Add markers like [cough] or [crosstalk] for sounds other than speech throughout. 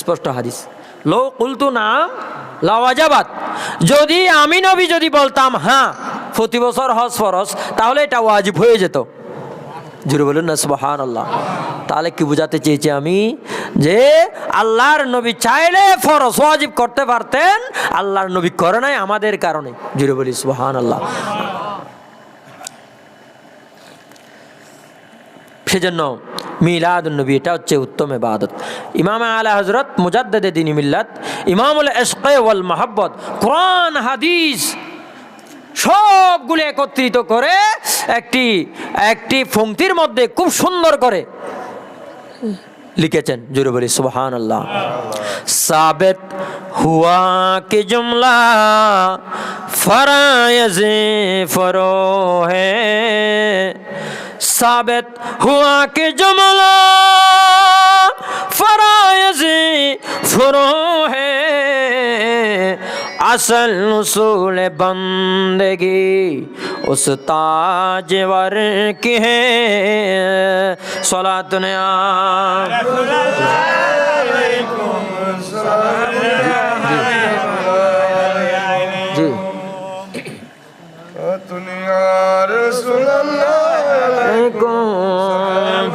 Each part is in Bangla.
স্পষ্ট হাদিস। লো কুলতু নাম লাওয়াজাবাদ যদি আমি নবী যদি বলতাম হ্যাঁ প্রতি বছর হজ ফরস তাহলে এটা ওয়াজিব হয়ে যেত। জুড়ে বলুন না সুবাহান আল্লাহ তাহলে কি বোঝাতে চেয়েছি আমি? যে আল্লাহর নবী চাইলে ফরজ, ওয়াজিব করতে পারতেন, আল্লাহর নবী করে নাই আমাদের কারণে। জুড়ে বলি সুবাহান আল্লাহ সেজন্য মিলাদ নবী, এটা হচ্ছে উত্তম ইবাদত। ইমাম আলা হজরত মুজাদ্দে দিন মিল্লাত, ইমামুল এশকে ওয়াল মাহাব্বত, কোরআন, হাদিস সবগুলো একত্রিত করে একটি একটি ফংতির মধ্যে খুব সুন্দর করে লিখেছেন। জুড়ে বলি সুবহান আল্লাহ সাবেত হুয়া কে জুমলা, ফরায়জ ফরো ثابت ہوا کہ جملہ فرائض فرو ہے۔ اصل اصول بندگی اس تاج ور کی ہے۔ صلاح دنیا جی۔, جی۔ دنیا رسول اللہ عليكم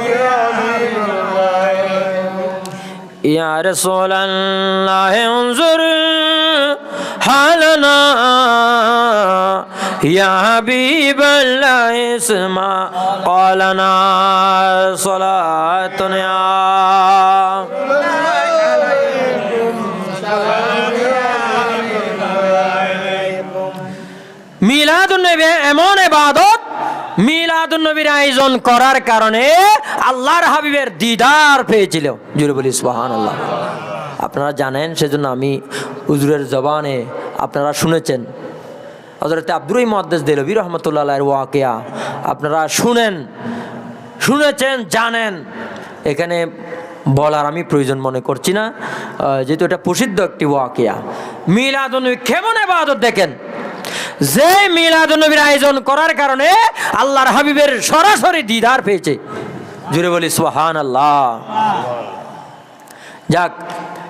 يا رسول الله انظر حالنا يا حبيب الله اسمع قالنا صلاتنا মিলাদুন্নবী এমন এবাদত মিলাদুন্নবীর আয়োজন করার কারণে আল্লাহর হাবিবের দিদার পেয়েছিল জুড়ে বলি আল্লাহ আপনারা জানেন, সেজন্য আমি হুজুরের জবানে আপনারা শুনেছেন। হজরত আব্দুরই মহাদ্দেশ দেলবী রহমতুল্লাহ ওয়াকিয়া, আপনারা শুনেন, শুনেছেন, জানেন। এখানে বলার আমি প্রয়োজন মনে করছি না। যেহেতু এটা প্রসিদ্ধ একটি ওয়াকিয়া। মিলাদুন্নবী কেমন এবাদত দেখেন? যে মিলাদুন্নবীর আয়োজন করার কারণে আল্লাহর হাবিবের সরাসরি দিদার পেয়েছে। জুড়ে বলি সোহান আল্লাহ যাক,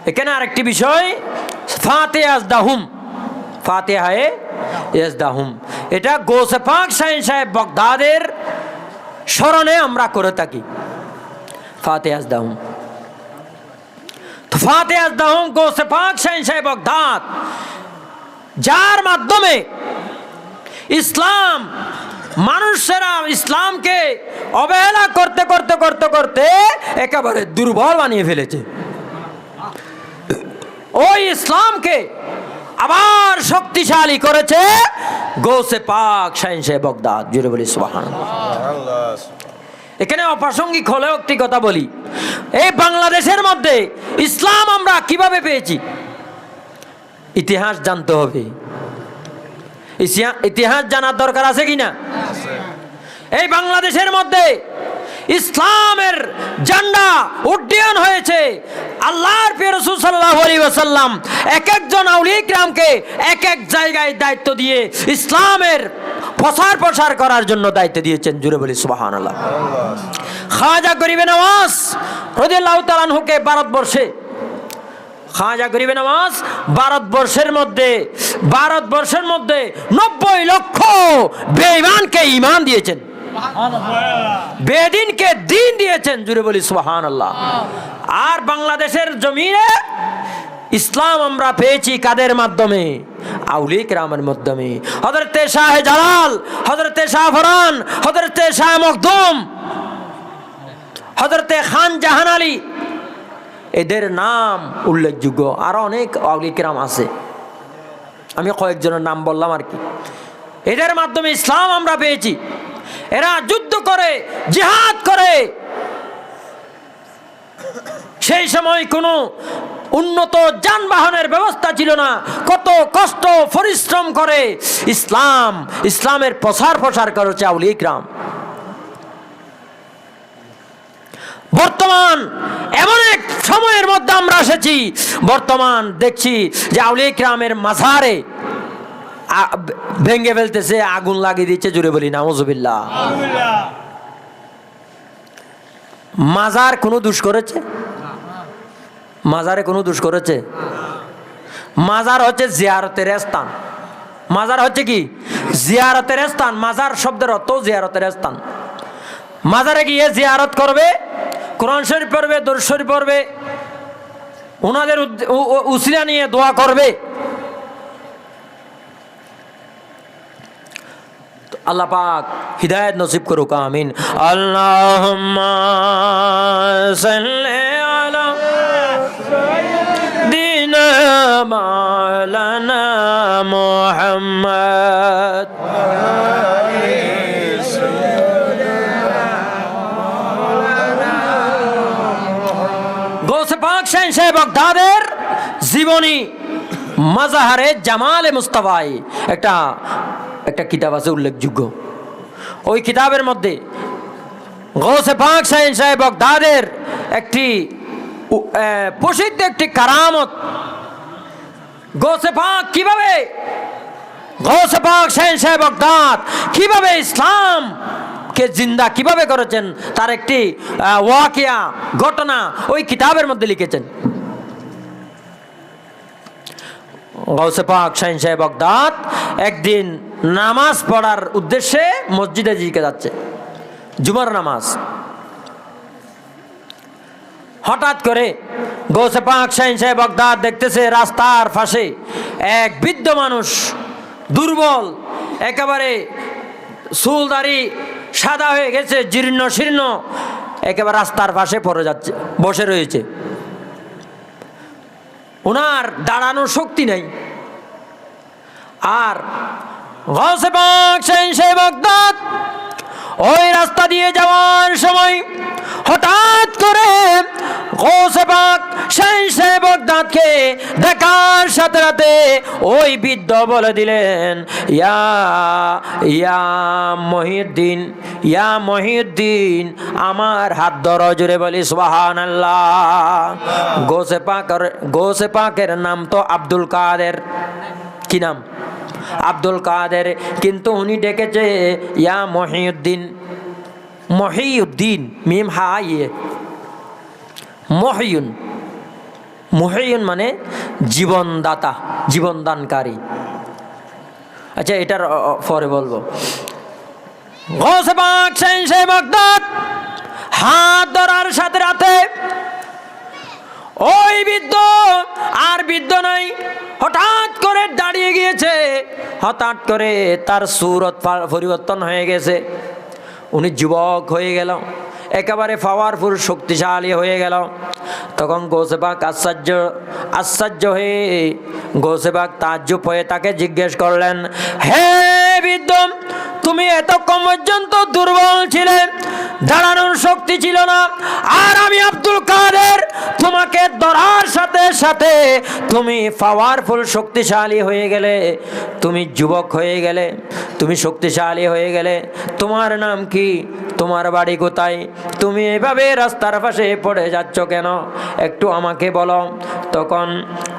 এখানে আরেকটি বিষয় ফাতে আজদাহুম। ফাতে হায়ে ইয়াজদাহুম এটা গোসে পাক সাইন সাহেব বগদাদের স্মরণে আমরা করে থাকি। ফাতে আজদাহুম। ফাতে আজদাহুম, গোসে পাক সাইন সাহেব বগদাদ। যার মাধ্যমে ইসলাম, মানুষেরা ইসলামকে অবহেলা করতে করতে করতে করতে একেবারে দুর্বল বানিয়ে ফেলেছে। ওই ইসলামকে আবার শক্তিশালী করেছে গোসে পাক সাহেব বগদাদ জুড়ে বলি সুবাহান এখানে অপ্রাসঙ্গিক হলেও একটি কথা বলি। এই বাংলাদেশের মধ্যে ইসলাম আমরা কীভাবে পেয়েছি? ইতিহাস জানতে হবে। ইতিহাস জানার দরকার আছে কি না এই বাংলাদেশের মধ্যে ইসলামের জান্ডা উড্ডয়ন হয়েছে। আল্লাহর প্রিয় রসুল সাল্লাহ আলী ওয়াসাল্লাম এক একজন আউলিক রামকে এক এক জায়গায় দায়িত্ব দিয়ে ইসলামের প্রসার প্রসার করার জন্য দায়িত্ব দিয়েছেন। জুড়ে বলি সুবাহান আল্লাহ খাজা গরিবে নওয়াজ রদিয়াল্লাহ তালানহুকে ভারতবর্ষে খাজা গরিবে নামাজ ভারতবর্ষের মধ্যে ভারতবর্ষের মধ্যে নব্বই লক্ষ বেঈমানকে ইমান দিয়েছেন। বেদিনকে দিন দিয়েছেন জুড়ে বলি সুহান আল্লাহ আর বাংলাদেশের জমিনে ইসলাম আমরা পেয়েছি কাদের মাধ্যমে? আউলিক রামের মাধ্যমে। হজরতে শাহ জালাল হজরতে শাহ ফরান হজরতে শাহ মখদুম হজরতে খান জাহান আলী এদের নাম উল্লেখযোগ্য। আরও অনেক অগ্লিকেরাম আছে। আমি কয়েকজনের নাম বললাম আর কি। এদের মাধ্যমে ইসলাম আমরা পেয়েছি। এরা যুদ্ধ করে, জিহাদ করে। সেই সময় কোনো উন্নত যানবাহনের ব্যবস্থা ছিল না। কত কষ্ট, পরিশ্রম করে ইসলাম, ইসলামের প্রসার প্রসার করেছে আউল ইকরাম। বর্তমান এমন সময়ের মধ্যে আমরা এসেছি। বর্তমান দেখছি যে আউলিক রামের মাঝারে ভেঙে ফেলতেছে, আগুন লাগিয়ে দিচ্ছে জুড়ে বলি নামজবিল্লা মাজার কোনো দুষ করেছে? মাজারে কোনো দোষ করেছে? মাজার হচ্ছে জিয়ারতের স্থান। মাজার হচ্ছে কি? জিয়ারতের স্থান। মাজার শব্দের অর্থ জিয়ারতের স্থান। মাজারে গিয়ে জিয়ারত করবে কোরআন শরীফ পড়বে, দরুদ শরীফ পড়বে ওনাদের উসিলা নিয়ে দোয়া করবে। আল্লাহ পাক হিদায়ত নসিব করুক, আমিন। আল্লাহ দিন মালানা মোহাম্মদ। শাহ জীবনী মাজাহারে জামালে মুস্তাফাই। একটা একটা কিতাব আছে উল্লেখযোগ্য। ওই কিতাবের মধ্যে গৌসে পাক শাহ সাহেব একটি প্রসিদ্ধ একটি কারামত। গৌসে পাক কীভাবে? গৌসে পাক শাহ সাহেব কীভাবে ইসলাম কে জিন্দা কীভাবে করেছেন, তার একটি ওয়াকিয়া ঘটনা ওই কিতাবের মধ্যে লিখেছেন। গৌসে পাক শাহিন সাহেব বগদাদ একদিন নামাজ পড়ার উদ্দেশ্যে মসজিদে জিকে যাচ্ছে, জুমার নামাজ। হঠাৎ করে গৌসে পাক শাহিন সাহেব বগদাদ দেখতেছে রাস্তার পাশে এক বৃদ্ধ মানুষ, দুর্বল, একেবারে চুলদারি, সাদা হয়ে গেছে, জীর্ণ শীর্ণ, একেবারে রাস্তার পাশে পড়ে যাচ্ছে, বসে রয়েছে। ওনার দাঁড়ানোর শক্তি নাই। আর সেই সেই বগদাদ ওই রাস্তা দিয়ে যাওয়ার সময় হঠাৎ করে গৌসে পাক সেই সে বগদাদকে দেখার সাথে সাথে ওই বৃদ্ধ বলে দিলেন, ইয়া ইয়া মহিউদ্দিন ইয়া মহিউদ্দিন, আমার হাত ধর জুড়ে বলি সুবাহান আল্লাহ গোসে পাকের গোসে পাকের নাম তো আব্দুল কাদের। কি নাম? আব্দুল কাদের, কিন্তু উনি ডেকেছে, ইয়া মহিউদ্দিন মহিউদ্দিন, মিম হা ইয়ে মহিউন মহিউন মানে জীবনদাতা, জীবনদানকারী। আচ্ছা এটার পরে বলব। হাত ধরার সাথে রাতে ওই বৃদ্ধ আর বৃদ্ধ নাই হঠাৎ করে দাঁড়িয়ে গিয়েছে। হঠাৎ করে তার সুরত পরিবর্তন হয়ে গেছে। উনি যুবক হয়ে গেল, একেবারে পাওয়ারফুল শক্তিশালী হয়ে গেল। তখন গোসেবাক আশ্চর্য আশ্চর্য হয়ে গোসেবাক তাজ্জুব হয়ে তাকে জিজ্ঞেস করলেন, হে বৃদ্ধ তুমি এতক্ষণ পর্যন্ত দুর্বল ছিলে, দাঁড়ানোর শক্তি ছিল না। আর আমি আব্দুল কাদের, তোমাকে ধরার সাথে সাথে তুমি পাওয়ারফুল শক্তিশালী হয়ে গেলে। তুমি যুবক হয়ে গেলে, তুমি শক্তিশালী হয়ে গেলে। তোমার নাম কি? তোমার বাড়ি কোথায়? তুমি এভাবে রাস্তার পাশে পড়ে যাচ্ছ কেন? একটু আমাকে বলো। তখন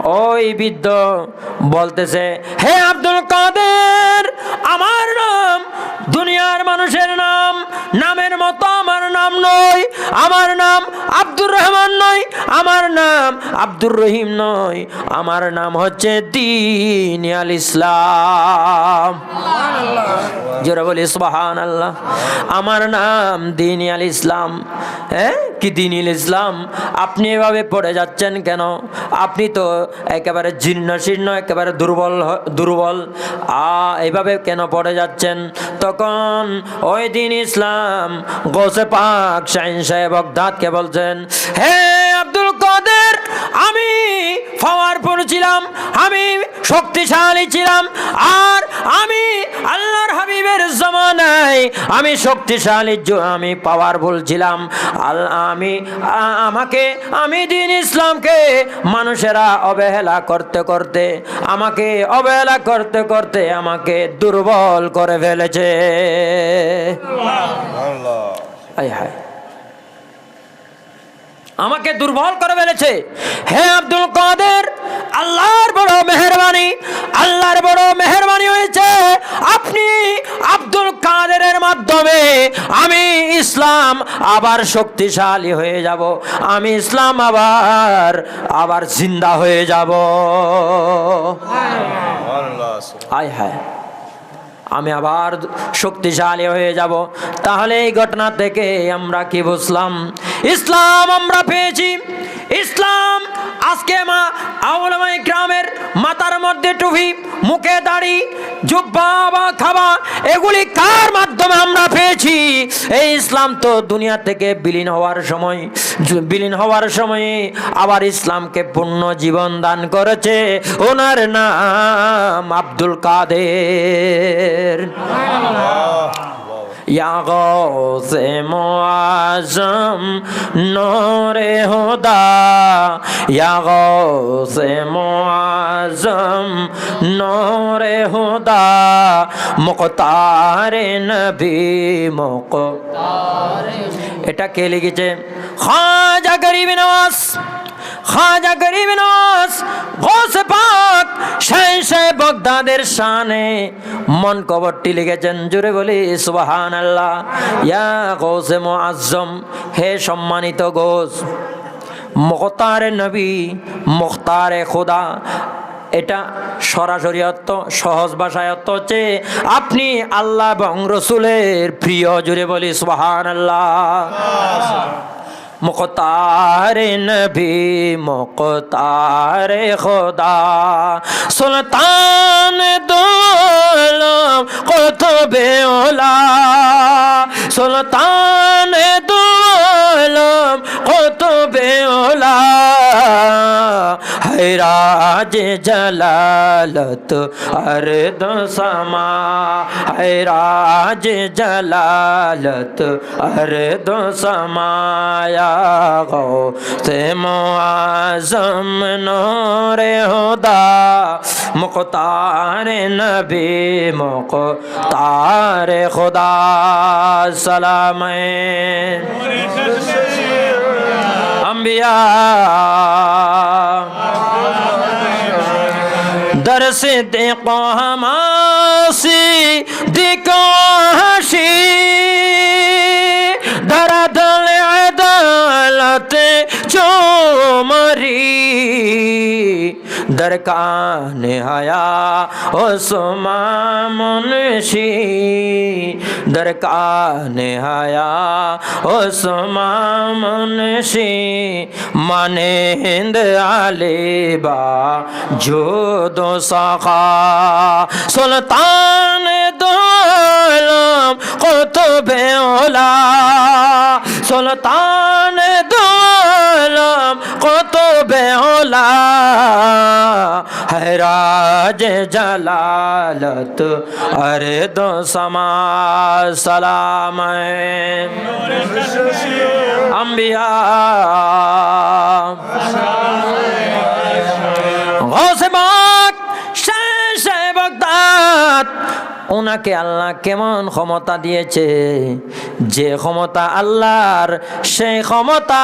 ওই বৃদ্ধ বলতেছে, হে আব্দুল কাদের আমার নাম দুনিয়ার মানুষের নাম, নামের মতো আমার নাম নয়। আমার নাম আব্দুর রহমান নয়, আমার নাম আব্দুর রহিম নয়। আমার নাম হচ্ছে দিন আল ইসলাম। জোরে বলি সুবাহান আল্লাহ আমার নাম দিন আল ইসলাম। হ্যাঁ? কি দিন ইসলাম? আপনি এভাবে পড়ে যাচ্ছেন কেন? আপনি তো একেবারে জীর্ণ শীর্ণ, একেবারে দুর্বল দুর্বল। আ, এভাবে কেন পড়ে যাচ্ছেন? তখন ওই দিন ইসলাম গোসে পাক শাহিন সাহেব বগদাদকে বলছেন হে আব্দুল আমি পাওয়ারফুল ছিলাম আমি শক্তিশালী ছিলাম আর আমি আল্লাহর হাবিবের জমানায় আমি শক্তিশালী আমি পাওয়ারফুল ছিলাম। আল আমি আমাকে আমি দিন ইসলামকে মানুষেরা অবহেলা করতে করতে আমাকে অবহেলা করতে করতে আমাকে দুর্বল করে ফেলেছে। আল্লাহ আয় হায়। আমাকে দুর্বল করে ফেলেছে। হে আব্দুল কাদের আল্লাহর বড় মেহরবানি আল্লাহর বড় মেহরবানি হয়েছে। আপনি আব্দুল কাদেরের মাধ্যমে আমি ইসলাম আবার শক্তিশালী হয়ে যাব। আমি ইসলাম আবার আবার জিন্দা হয়ে যাব। আয় হায়। আমি আবার শক্তিশালী হয়ে যাব। তাহলে এই ঘটনা থেকে আমরা কি বুঝলাম? ইসলাম আমরা পেয়েছি। ইসলাম আজকে মা আউলামাই গ্রামের মাথার মধ্যে টুপি, মুখে দাড়ি, জুব্বা বা খাবা এগুলি কার মাধ্যমে আমরা পেয়েছি? এই ইসলাম তো দুনিয়া থেকে বিলীন হওয়ার সময় বিলীন হওয়ার সময়ে আবার ইসলামকে পূর্ণ জীবন দান করেছে। ওনার নাম আব্দুল কাদের। یا غوث معظم نور خدا یا غوث معظم نور خدا مقتار নবী মুক্তার এটা কে লিখেছে খাজা গরিব নওয়াজ খাজা গরিব নওয়াজ গোস পাক সেই বগদাদের শানে মন কবরটি লিখেছেন জুড়ে বলি সুবাহান আল্লাহ ইয়া গোসে মুআজ্জম, হে সম্মানিত গোস, মুখতারে নবী, মুখতারে খোদা, এটা সরাসরি অর্থ, সহজ ভাষায় অর্থ হচ্ছে, আপনি আল্লাহ এবং রসুলের প্রিয় জুড়ে বলি সুবাহান আল্লাহ মুখতার নবী মুখতার খোদা। সুলতান দোলম কত বেওলা রাজ জলালত আর দোসমা হায় রাজ জলালত আর দোসমায়া গো সে মোয়াজম নোরে হোদা مقتار نبی مقتار خدا سلام انبیاء در صدق ہم صدقوں در کان آیا عثما منشی در کان آیا عثما منشی مانند علی با جو دو سخا سلطان دولم قطب اولا سلطان مہراج جلالت ارد دو سما سلام انبیاء۔ غوث باک شہ شہ بغداد۔ ওনাকে আল্লাহ কেমন ক্ষমতা দিয়েছে? যে ক্ষমতা আল্লাহর, সেই ক্ষমতা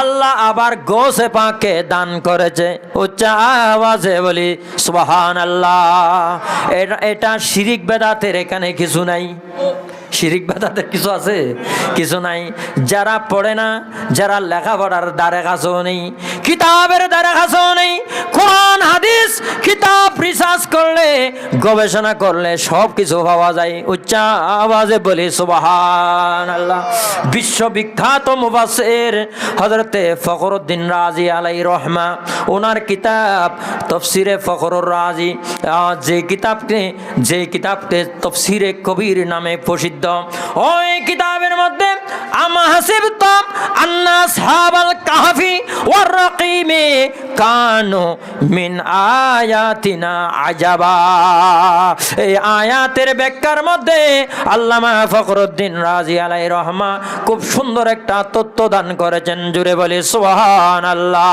আল্লাহ আবার গোসে পাকে দান করেছে। উচ্চা আওয়াজে বলি সোহান আল্লাহ এটা এটা শিরিক বেদাতের এখানে কিছু নাই। শিরিক বেদাতের কিছু আছে? কিছু নাই। যারা পড়ে না, যারা লেখাপড়ার দ্বারে কাছেও নেই, কিতাবের দ্বারে কাছেও নেই, কোরআন, হাদিস, কিতাব রিসার্চ করলে, গবেষণা করলে সব কিছু পাওয়া যায়। উচ্চ আওয়াজে বলি সুবাহান আল্লাহ বিশ্ববিখ্যাত মুবাসের হজরতে ফখরুদ্দিন রাজি আলাই রহমা, ওনার কিতাব তফসিরে ফখরুর রাজি। যে কিতাবকে যে কিতাবকে তফসিরে কবির নামে প্রসিদ্ধ ওই কিতাবের মধ্যে আমা তো আন্না সাহাবাল কাহাফি ওয়ার রাকিমে কানু মিন আয়াতিনা আজাবা। এই আয়াতের ব্যাখ্যার মধ্যে আল্লামা ফখরুদ্দিন রাজি আলাই রহমা খুব সুন্দর একটা তত্ত্ব দান করেছেন, জুড়ে বলি সোহান আল্লাহ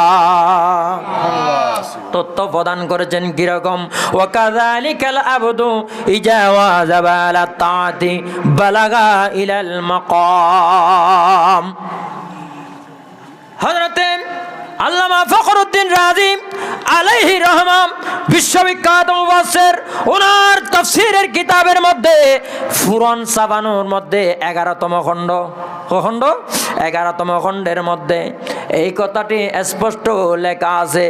তথ্য প্রদান করেছেন কীরকম? ওয়াকাযালিকাল আবদু ইজা ওয়াজাবা আলা তাআতি বালাগা ইলাল মাকাম। হযরতে আল্লামা ফখরুদ্দিন রাজি আলাইহি রহমান বিশ্ববিখ্যাত মুফাসসির ওনার তাফসীরের কিতাবের মধ্যে ফুরন সাবানুর মধ্যে এগারোতম খণ্ড। খণ্ড? এগারোতম খণ্ডের মধ্যে এই কথাটি স্পষ্ট লেখা আছে,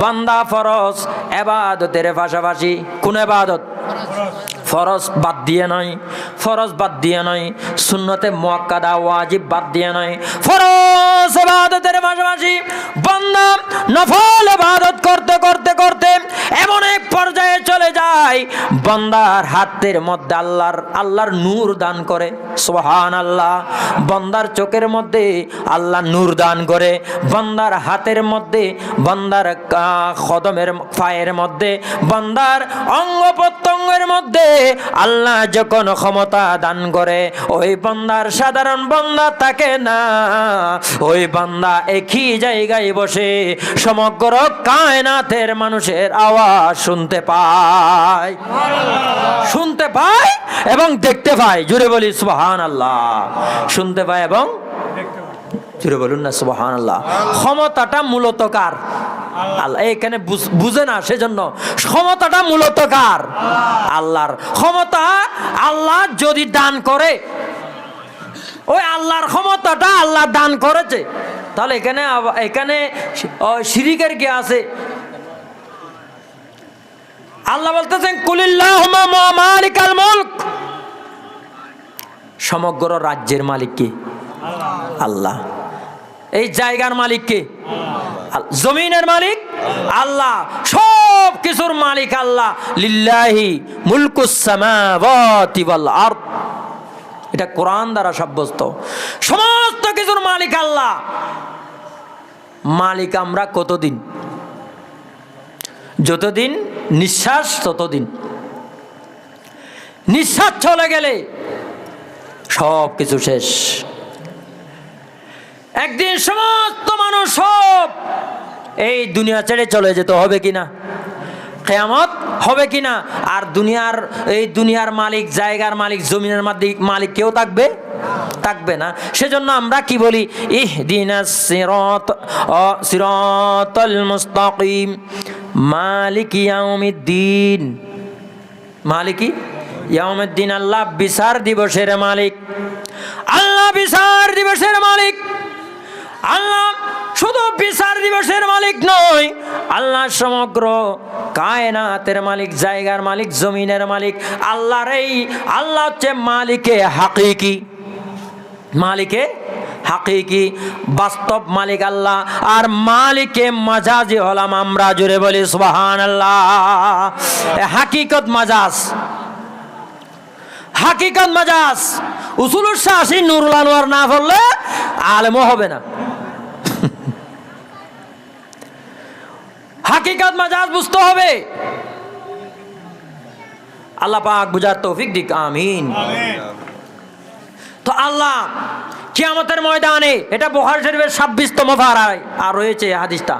বান্দা ফরজ, এবাদতের পাশাপাশি কোন এবাদত? ফরজ বাদ দিয়ে নয় ফরজ বাদ দিয়ে নয় সুন্নতে মোয়াক্কাদা, ওয়াজিব বাদ দিয়ে নয় ফরজ ইবাদতের পাশাপাশি বান্দা নফল ইবাদত করতে করতে করতে এক পর্যায়ে চলে যায়। বন্দার হাতের মধ্যে আল্লাহর আল্লাহর নূর দান করে। সোহান আল্লাহ বন্দার চোখের মধ্যে আল্লাহ নূর দান করে। বন্দার হাতের মধ্যে, বন্দার কদমের পায়ের মধ্যে, বন্দার অঙ্গ প্রত্যঙ্গের মধ্যে আল্লাহ যখন ক্ষমতা দান করে, ওই বন্দার সাধারণ বান্দা থাকে না, ওই বান্দা একই জায়গায় বসে সমগ্র কায়নাথের মানুষের আওয়াজ শুনতে পায় শুনতে পায় এবং দেখতে পায় জুড়ে বলি সুবহান আল্লাহ শুনতে পায় এবং জুড়ে বলুন না সুবহান আল্লাহ ক্ষমতাটা মূলত কার? এখানে বুঝে না, সেজন্য। ক্ষমতাটা মূলত কার? আল্লাহর। ক্ষমতা আল্লাহ যদি দান করে, ওই আল্লাহর ক্ষমতাটা আল্লাহ দান করেছে। তাহলে এখানে এখানে শিরিকের কি আছে? আল্লাহ বলতেছেন সমগ্র রাজ্যের মালিক কে? আল্লাহ। এই জায়গার মালিক কে? জমিনের মালিক? আল্লাহ। সব কিছুর মালিক আল্লাহ। লিল্লাহি মুলকুস সামাওয়াতি ওয়াল আরদ। এটা কোরআন দ্বারা সাব্যস্ত। সমস্ত কিছুর মালিক আল্লাহ। মালিক আমরা কতদিন? যতদিন নিঃশ্বাস, ততদিন। নিঃশ্বাস চলে গেলে সব কিছু শেষ। একদিন সমস্ত মানুষ সব এই দুনিয়া ছেড়ে চলে যেতে হবে কিনা? কেয়ামত হবে কিনা? আর দুনিয়ার, এই দুনিয়ার মালিক, জায়গার মালিক, জমিনের মালিক মালিক কেউ থাকবে? থাকবে না। সেজন্য আমরা কি বলি? ইহ দিন সিরত সিরতল মুস্তাকিম। মালিক ইয়াউমিদ্দিন। মালিকি? ইয়াউমিদ্দিন, আল্লাহ বিচার দিবসের মালিক। আল্লাহ বিচার দিবসের মালিক। আল্লাহ শুধু বিচার দিবসের মালিক নয়, আল্লাহ সমগ্র কায়নাতের মালিক, জায়গার মালিক, জমিনের মালিক, আল্লাহর এই, আল্লাহ হচ্ছে মালিকে হাকিকি। মালিকে হাকিকি, বাস্তব মালিক আল্লাহ, আর মালিকে মাজাজি হলাম আমরা জুড়ে বলি সুবাহান আল্লাহ হাকিকত মাজাজ। হাকিকত মাজাজ। উসুলুর শাসী নুরুল আনোয়ার না পড়লে আলেমও হবে না। হাকিকত মাজাজ বুঝতে হবে। আল্লাহ পাক বুঝার তৌফিক দিক আমিন। তো আল্লাহ, কিয়ামতের ময়দানে এটা বহার শরীফের ছাব্বিশতম ভাড়ায় আর রয়েছে হাদিসটা।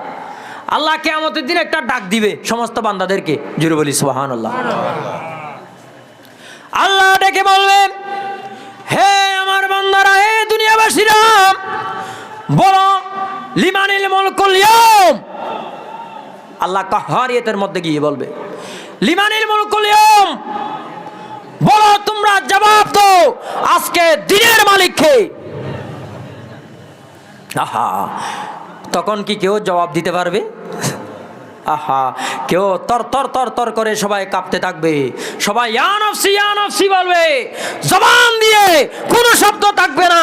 আল্লাহ কিয়ামতের দিন একটা ডাক দিবে সমস্ত বান্দাদেরকে জুড়ে বলি সোহান আল্লাহ আল্লাহ ডেকে বলবেন হে আমার বান্দারা, হে দুনিয়াবাসীরা, বলো, লিমানিল মুলকুল ইয়াউম। আল্লাহ কাহারিয়তের মধ্যে গিয়ে বলবে, লিমানিল মুলকুল ইয়াউম বলো, তোমরা জবাব দাও, আজকে দিনের মালিক কে আহা, তখন কি কেউ জবাব দিতে পারবে? আহা, কেউ তর তর তর তর করে সবাই কাঁপতে থাকবে। সবাই ইয়ানফসি ইয়ানফসি বলবে। জবান দিয়ে কোনো শব্দ থাকবে না।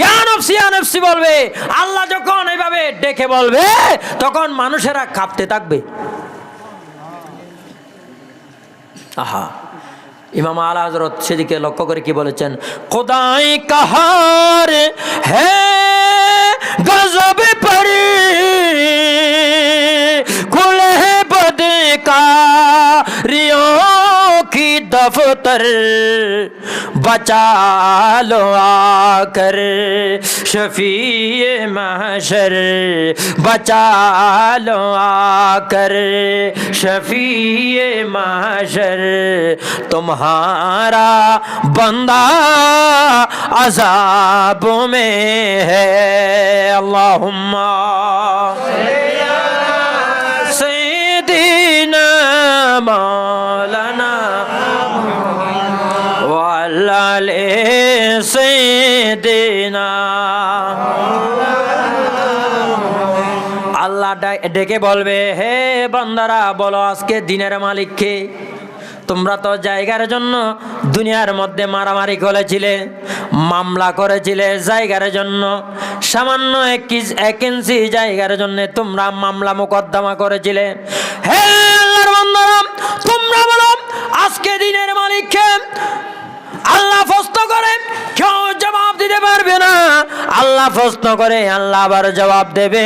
ইয়ানফসি ইয়ানফসি বলবে। আল্লাহ যখন এইভাবে ডেকে বলবে, তখন মানুষেরা কাঁপতে থাকবে। আহা ইমাম আলা হজরত সেদিকে লক্ষ্য করে কি বলেছেন? খোদাই কাহার হে গজবে পরে دفتر، بچا لو آ کر شفیع محشر، بچا لو آ کر شفیع محشر، تمہارا بندہ عذاب میں ہے، اللہم سیدنا ماں আল্লাহ ডেকে বলবে, হে বান্দারা, বলো আজকে দিনের মালিককে তোমরা তো জায়গার জন্য দুনিয়ার মধ্যে মারামারি করেছিলে, মামলা করেছিলে জায়গার জন্য। সামান্য এক জায়গার জন্য তোমরা মামলা মোকদ্দমা করেছিলে। হে আল্লাহর তোমরা বলো আজকে দিনের মালিককে আল্লাহ ফস্ত করে, কেউ জমা দিতে পারবে না। আল্লাহ প্রশ্ন করে আল্লাহ আবার জবাব দেবে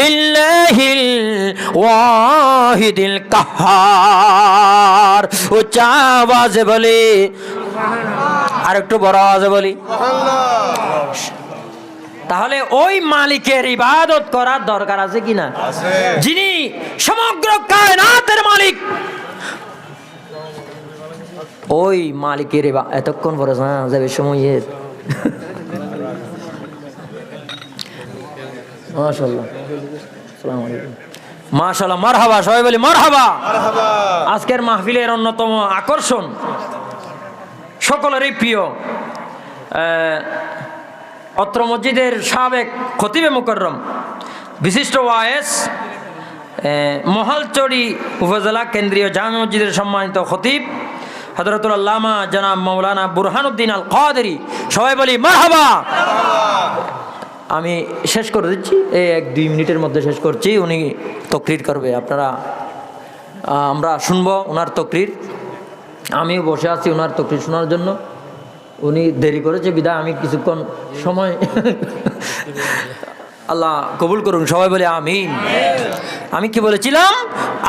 লিল্লাহিল ওয়াহিদিল কাহার। উচ্চ আওয়াজে বলি আর একটু বড় আওয়াজে বলি তাহলে ওই মালিকের ইবাদত করার দরকার আছে কিনা যিনি সমগ্র কায়নাতের মালিক ওই মালিকের এতক্ষণ পরে না যাবে সময় এর [laughs] মাশাল্লাহ আসসালামু আলাইকুম। মাশাল্লাহ মারহাবা সবাই বলি মারহাবা। আজকের মাহফিলের অন্যতম আকর্ষণ সকলেরই প্রিয় অত্র মসজিদের সাবেক খতিবে মুকররম বিশিষ্ট ওয়ায়েস মহালচড়ি উপজেলা কেন্দ্রীয় জামে মসজিদের সম্মানিত খতিব হজরতুল আল্লামা মৌলানা বুরহানুদ্দিন আল কাদেরি সবাই বলি, মারহাবা! আমি শেষ করে দিচ্ছি, এই এক দুই মিনিটের মধ্যে শেষ করছি, উনি তকরির করবে। আপনারা আমরা শুনব ওনার তকরির। আমিও বসে আছি ওনার তকরির শোনার জন্য। উনি দেরি করেছে, বিদায়। আমি কিছুক্ষণ সময় আল্লাহ কবুল করুন, সবাই বলে আমিন। আমি কি বলেছিলাম?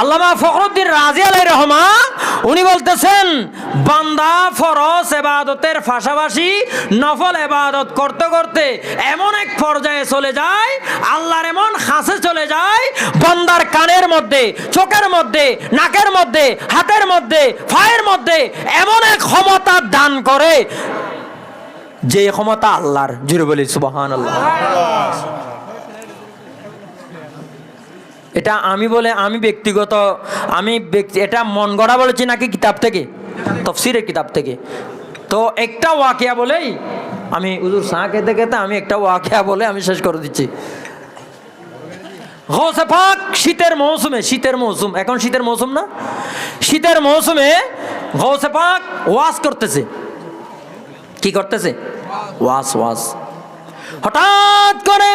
আল্লামা ফখরুদ্দিন রাজি আলাই রহমা উনি বলতেছেন, বান্দা ফরজ এবাদতের পাশাপাশি নফল এবাদত করতে করতে এমন এক পর্যায়ে চলে যায়, আল্লাহর এমন হাসে চলে যায়, বান্দার কানের মধ্যে, চোখের মধ্যে, নাকের মধ্যে, হাতের মধ্যে ফায়ের মধ্যে এমন এক ক্ষমতা দান করে, যে ক্ষমতা আল্লাহর। জুড়ে বলি সুবাহান আল্লাহ এটা আমি বলে আমি ব্যক্তিগত, আমি এটা মন গড়া বলেছি নাকি কিতাব থেকে? তফসিরের কিতাব থেকে। তো একটা ওয়াকিয়া বলেই আমি উজুর শাহ খেতে খেতে আমি একটা ওয়াকিয়া বলে আমি শেষ করে দিচ্ছি। গৌসে শীতের মৌসুমে, শীতের মৌসুম। এখন শীতের মৌসুম না? শীতের মৌসুমে গৌসে ওয়াজ করতেছে। কি করতেছে? ওয়াজ ওয়াজ। হঠাৎ করে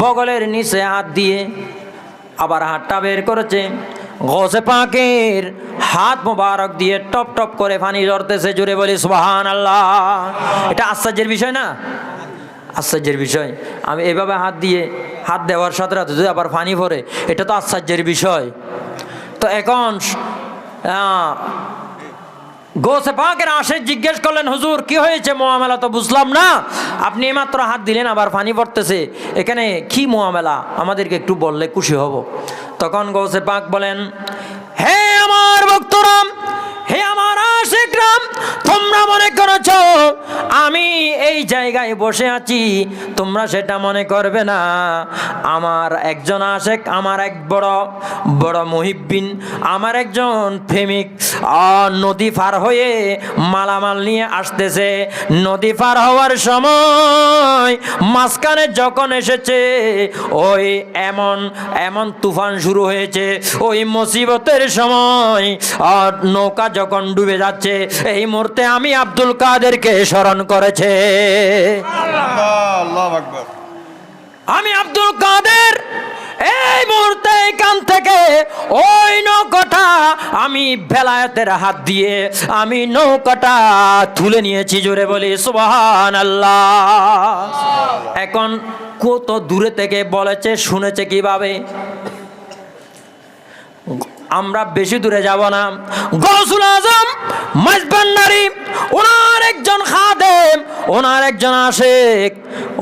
বগলের নিচে হাত দিয়ে আবার হাতটা বের করেছে। গৌসে পাকের হাত মোবারক দিয়ে টপ টপ করে পানি ঝরতেছে জুড়ে বলি সুবাহান আল্লাহ এটা আশ্চর্যের বিষয় না? আশ্চর্যের বিষয়। আমি এভাবে হাত দিয়ে হাত দেওয়ার সাথে সাথে যদি আবার পানি ভরে এটা তো আশ্চর্যের বিষয়। তো এখন গোসে পাকের আসে জিজ্ঞেস করলেন, হুজুর, কি হয়েছে? মোয়ামেলা তো বুঝলাম না। আপনি এইমাত্র হাত দিলেন, আবার পানি পড়তেছে। এখানে কি মোয়ামেলা? আমাদেরকে একটু বললে খুশি হব। তখন গৌসে পাক বলেন তোমরা মনে করেছ? আমি এই জায়গায় বসে আছি, তোমরা সেটা মনে করবে না। আমার একজন আশেক, আমার এক বড় বড় মুহিব্বিন, আমার একজন প্রেমিক নদী পার হয়ে মালামাল নিয়ে আসতেছে। নদী পার হওয়ার সময় মাঝখানে যখন এসেছে, ওই এমন এমন তুফান শুরু হয়েছে। ওই মুসিবতের সময় নৌকা যখন ডুবে যাচ্ছে, এই মুহূর্তে আমি আব্দুল কাদেরকে স্মরণ করেছে। আমি আব্দুল কাদের এই মুহূর্তে এখান থেকে ওই নৌকাটা আমি বেলায়েতের হাত দিয়ে আমি নৌকাটা তুলে নিয়েছি জোরে বলি সুবাহান আল্লাহ এখন কত দূরে থেকে বলেছে শুনেছে কীভাবে? আমরা বেশি দূরে যাব না। গৌসুল আজম মাইজবান্ডারি ওনার একজন খাদেম ওনার একজন আশেক।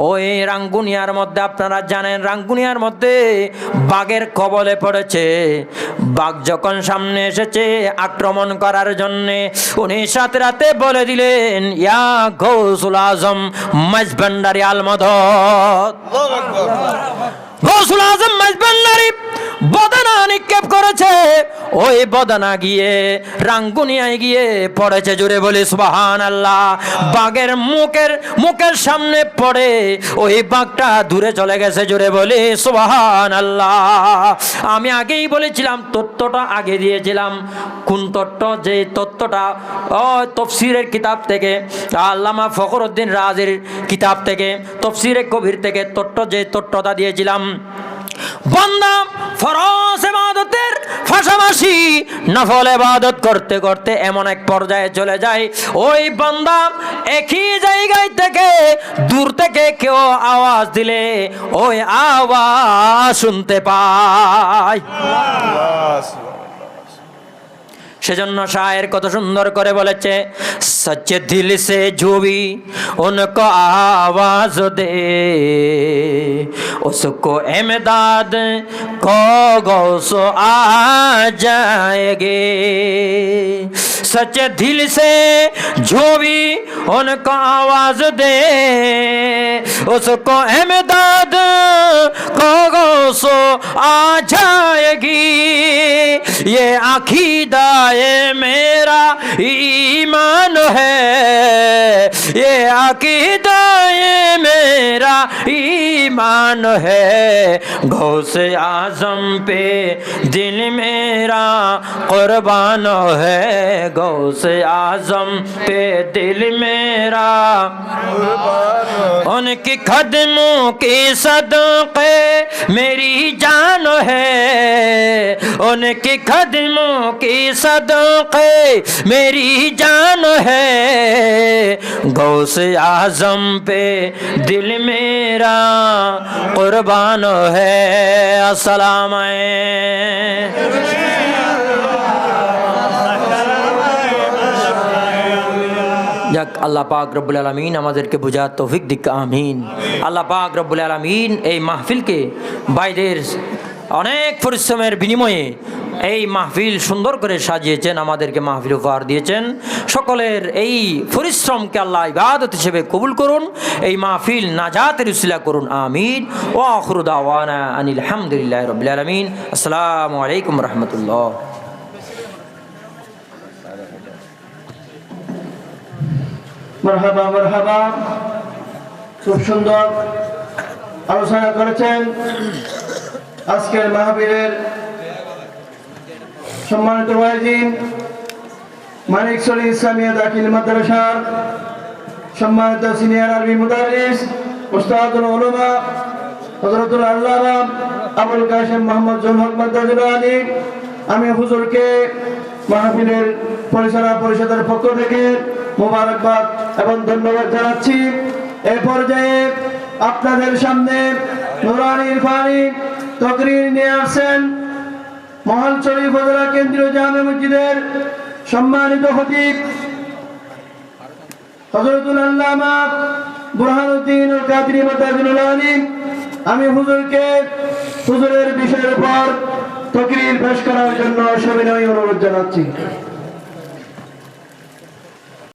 ওই রাঙ্গুনিয়ার মধ্যে আপনারা জানেন রাঙ্গুনিয়ার মধ্যে বাঘের কবলে পড়েছে। বাঘ যখন সামনে এসেছে আক্রমণ করার জন্যে উনি সাথে রাতে বলে দিলেন ইয়া গৌসুল আজম মাইজবান্ডারি আকবর। গৌসুল আজম মাইজবান্নারি বদনা নিক্ষেপ করেছে। ওই বদনা গিয়ে রাঙ্গুনিয়ায় গিয়ে পড়েছে জোরে বলে সুবাহান আল্লাহ বাঘের মুখের মুখের সামনে পড়ে ওই বাঘটা দূরে চলে গেছে জোরে বলে সুবাহান আল্লাহ আমি আগেই বলেছিলাম তত্ত্বটা আগে দিয়েছিলাম। কোন তত্ত্ব যে তত্ত্বটা ও, তফসিরের কিতাব থেকে, আল্লামা ফখরুদ্দিন রাজের কিতাব থেকে তফসিরের কবির থেকে তত্ত্ব যে তত্ত্বটা দিয়েছিলাম বন্দা ফরজ এবাদতের পাশাপাশি নফল ইবাদত করতে করতে এমন এক পর্যায়ে চলে যায়। ওই বন্দা একই জায়গায় থেকে দূর থেকে কেউ আওয়াজ দিলে ওই আওয়াজ শুনতে পায়। সেজন্য শায়ের কত সুন্দর করে বলেছে সচ্চে দিল সে জুবি উনকো আওয়াজ দে। उसको इमदाद को गौसो आ जाएंगे سچے دل سے جو بھی ان کو آواز دے، اس کو امداد کو سو آ جائے گی۔ یہ عقیدہ یہ میرا ایمان ہے۔ یہ عقیدہ یہ میرا ایمان ہے۔ غوث آزم پہ دل میرا قربان ہے۔ گو سے اعظم پہ دل میرا۔ ان کی خدموں کی صدقے میری جان ہے۔ ان کی خدموں کی صدقے میری جان ہے۔ گو سے اعظم پہ دل میرا قربان ہے۔ السلام যাক আল্লাহ পাক রব্বুল আলমিন আমাদেরকে বোঝার তৌফিক দিক আমিন। আল্লাহ পাক রব্বুল আলমিন এই মাহফিলকে বাইরের অনেক পরিশ্রমের বিনিময়ে এই মাহফিল সুন্দর করে সাজিয়েছেন আমাদেরকে মাহফিল উপহার দিয়েছেন। সকলের এই পরিশ্রমকে আল্লাহ ইবাদত হিসেবে কবুল করুন এই মাহফিল নাজাতের উসিলা করুন আমিন। ও আখরুদাওয়ানা আনিল হামদুলিল্লাহ রবিল আলমিন। আসসালামু আলাইকুম রহমতুল্লাহ। মারহাবা মারহাবা। খুব সুন্দর আলোচনা করেছেন আজকের মাহবীরের সম্মানিত ওয়াইজিন ইসলামিয়া দাখিল মাদ্রাসার সম্মানিত সিনিয়র আরবি মুদারিস আল্লামা আবুল কাশেম মোহাম্মদ জুলহক মাদ্রাজুল আলী। আমি হুজুরকে মাহফিলের পরিচালনা পরিষদের পক্ষ থেকে মোবারকবাদ এবং ধন্যবাদ জানাচ্ছি। এ পর্যায়ে আপনাদের সামনে তকরির নিয়ে উপজেলা কেন্দ্রীয় জামে মসজিদের সম্মানিত আমি হুজুরকে হুজুরের বিষয়ের উপর তকরির পেশ করার জন্য সবিনয় অনুরোধ জানাচ্ছি।